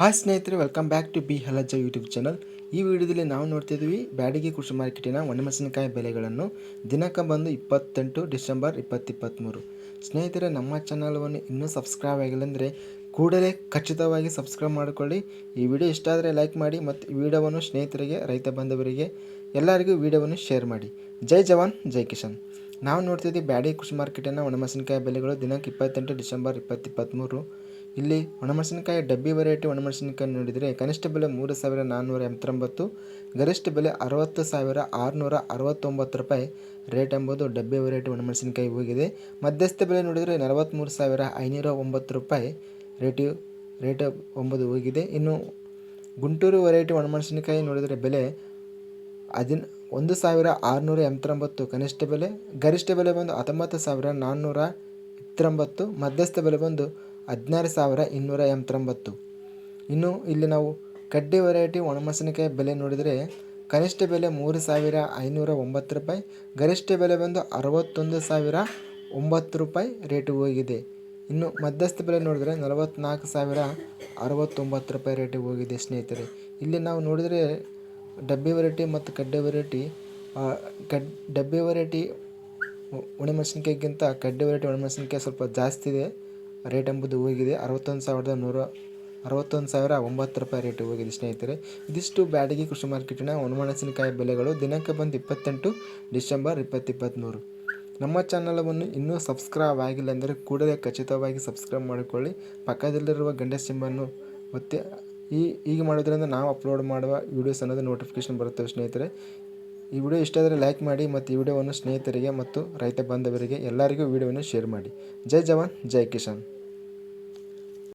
Hi ಸ್ನೇಹಿತರೆ welcome back to ಬಿ ಹಲಜ ಯೂಟ್ಯೂಬ್ ಚಾನಲ್ ಈ ವಿಡಿಯೋದಲ್ಲಿ ನಾವು ನೋಡ್ತಿದ್ವಿ ಬ್ಯಾಡಗಿ ಕೃಷಿ ಮಾರ್ಕೆಟಿನ ಒಣಮೆಣಸಿನಕಾಯಿ ಬೆಲೆಗಳನ್ನು ದಿನಾಂಕ ಬಂದು ಇಪ್ಪತ್ತೆಂಟು ಡಿಸೆಂಬರ್ ಇಪ್ಪತ್ತಿಪ್ಪತ್ತ್ಮೂರು ಸ್ನೇಹಿತರೆ, ನಮ್ಮ ಚಾನಲವನ್ನು ಇನ್ನೂ ಸಬ್ಸ್ಕ್ರೈಬ್ ಆಗಿಲ್ಲ ಅಂದರೆ ಕೂಡಲೇ ಖಚಿತವಾಗಿ ಸಬ್ಸ್ಕ್ರೈಬ್ ಮಾಡಿಕೊಳ್ಳಿ. ಈ ವಿಡಿಯೋ ಇಷ್ಟ ಆದರೆ ಲೈಕ್ ಮಾಡಿ ಮತ್ತು ಈ ವಿಡಿಯೋವನ್ನು ಸ್ನೇಹಿತರಿಗೆ, ರೈತ ಬಾಂಧವರಿಗೆ ಎಲ್ಲರಿಗೂ ವಿಡಿಯೋವನ್ನು ಶೇರ್ ಮಾಡಿ. ಜೈ ಜವಾನ್, ಜೈ ಕಿಶನ್ ನಾವು ನೋಡ್ತಿದ್ದೀವಿ ಬ್ಯಾಡಿಗೆ ಕೃಷಿ ಮಾರ್ಕೆಟಿನ ಒಣಮೆಣಸಿನಕಾಯಿ ಬೆಲೆಗಳು ದಿನಾಂಕ ಇಪ್ಪತ್ತೆಂಟು ಡಿಸೆಂಬರ್ ಇಪ್ಪತ್ತಿಪ್ಪತ್ತ್ಮೂರು ಇಲ್ಲಿ ಒಣಮೆಣಸಿನಕಾಯಿ, ಡಬ್ಬಿ ವೆರೈಟಿ ಒಣಮೆಣಸಿನಕಾಯಿ ನೋಡಿದರೆ ಕನಿಷ್ಠ ಬೆಲೆ ಮೂರು ಸಾವಿರ ನಾನ್ನೂರ ಎಂಬತ್ತೊಂಬತ್ತು, ಗರಿಷ್ಠ ಬೆಲೆ ಅರವತ್ತು ಸಾವಿರ ಆರುನೂರ ಅರವತ್ತೊಂಬತ್ತು ರೂಪಾಯಿ ರೇಟ್ ಎಂಬುದು ಡಬ್ಬಿ ವೆರೈಟಿ ಒಣಮೆಣಸಿನಕಾಯಿ ಹೋಗಿದೆ. ಮಧ್ಯಸ್ಥ ಬೆಲೆ ನೋಡಿದರೆ ನಲವತ್ತ್ಮೂರು ಸಾವಿರ ಐನೂರ ಒಂಬತ್ತು ರೂಪಾಯಿ ರೇಟು, ರೇಟ್ ಎಂಬುದು ಹೋಗಿದೆ. ಇನ್ನು ಗುಂಟೂರು ವೆರೈಟಿ ಒಣಮೆಣಸಿನಕಾಯಿ ನೋಡಿದರೆ ಬೆಲೆ ಹದಿನ, ಒಂದು ಸಾವಿರ ಆರುನೂರ ಎಂಬತ್ತೊಂಬತ್ತು ಕನಿಷ್ಠ ಬೆಲೆ, ಗರಿಷ್ಠ ಬೆಲೆ ಬಂದು ಹತ್ತೊಂಬತ್ತು ಸಾವಿರ ನಾನ್ನೂರ ಇಪ್ಪತ್ತೊಂಬತ್ತು, ಮಧ್ಯಸ್ಥ ಬೆಲೆ ಬಂದು ಹದಿನಾರು ಸಾವಿರ ಇನ್ನೂರ ಎಂಬತ್ತೊಂಬತ್ತು. ಇನ್ನು ಇಲ್ಲಿ ನಾವು ಕಡ್ಡಿ ವೆರೈಟಿ ಒಣಮೆಣಸಿನಕಾಯಿ ಬೆಲೆ ನೋಡಿದರೆ ಕನಿಷ್ಠ ಬೆಲೆ ಮೂರು ಸಾವಿರ ಐನೂರ ಒಂಬತ್ತು ರೂಪಾಯಿ, ಗರಿಷ್ಠ ಬೆಲೆ ಬಂದು ಅರವತ್ತೊಂದು ಸಾವಿರ ಒಂಬತ್ತು ರೂಪಾಯಿ ರೇಟು ಹೋಗಿದೆ. ಇನ್ನು ಮಧ್ಯಸ್ಥ ಬೆಲೆ ನೋಡಿದರೆ ನಲವತ್ತ್ನಾಲ್ಕು ಸಾವಿರ ಅರವತ್ತೊಂಬತ್ತು ರೂಪಾಯಿ ರೇಟಿಗೆ ಹೋಗಿದೆ ಸ್ನೇಹಿತರೆ. ಇಲ್ಲಿ ನಾವು ನೋಡಿದರೆ ಡಬ್ಬಿ ವೆರೈಟಿ ಮತ್ತು ಕಡ್ಡೆ ವೆರೈಟಿ ಕಡ್, ಡಬ್ಬಿ ವೆರೈಟಿ ಒಣಮೆಣಸಿನ್ಕಾಯಿಗಿಂತ ಕಡ್ಡೆ ವೆರೈಟಿ ಒಣಮೆಣಸಿನ್ಕಾಯಿ ಸ್ವಲ್ಪ ಜಾಸ್ತಿ ಇದೆ. ರೇಟ್ ಎಂಬುದು ಹೋಗಿದೆ. ಅರವತ್ತೊಂದು ಸಾವಿರದ ನೂರ, ಅರವತ್ತೊಂದು ಸಾವಿರ ಒಂಬತ್ತು ರೂಪಾಯಿ ರೇಟ್ ಹೋಗಿದೆ ಸ್ನೇಹಿತರೆ. ಇದಿಷ್ಟು ಬ್ಯಾಡಗಿ ಕೃಷಿ ಮಾರ್ಕೆಟಿನ ಒಣಮೆಣಸಿನಕಾಯಿ ಬೆಲೆಗಳು ದಿನಾಂಕ ಬಂದು ಇಪ್ಪತ್ತೆಂಟು ಡಿಸೆಂಬರ್ ಇಪ್ಪತ್ತಿಪ್ಪತ್ತ್ಮೂರು ನಮ್ಮ ಚಾನಲವನ್ನು ಇನ್ನೂ ಸಬ್ಸ್ಕ್ರೈಬ್ ಆಗಿಲ್ಲ ಅಂದರೆ ಕೂಡಲೇ ಖಚಿತವಾಗಿ ಸಬ್ಸ್ಕ್ರೈಬ್ ಮಾಡಿಕೊಳ್ಳಿ. ಪಕ್ಕದಲ್ಲಿರುವ ಗಂಡ ಸಿಂಬನ್ನು ಒತ್ತಿ, ಈ, ಹೀಗೆ ಮಾಡೋದ್ರಿಂದ ನಾವು ಅಪ್ಲೋಡ್ ಮಾಡುವ ವೀಡಿಯೋಸ್ ಅನ್ನೋದು ನೋಟಿಫಿಕೇಶನ್ ಬರುತ್ತೆ ಸ್ನೇಹಿತರೆ. ಈ ವಿಡಿಯೋ ಇಷ್ಟ ಆದರೆ ಲೈಕ್ ಮಾಡಿ ಮತ್ತು ಈ ವಿಡಿಯೋವನ್ನು ಸ್ನೇಹಿತರಿಗೆ ಮತ್ತು ರೈತ ಬಾಂಧವರಿಗೆ ಎಲ್ಲರಿಗೂ ವಿಡಿಯೋವನ್ನು ಶೇರ್ ಮಾಡಿ. ಜೈ ಜವಾನ್, ಜೈ ಕಿಶನ್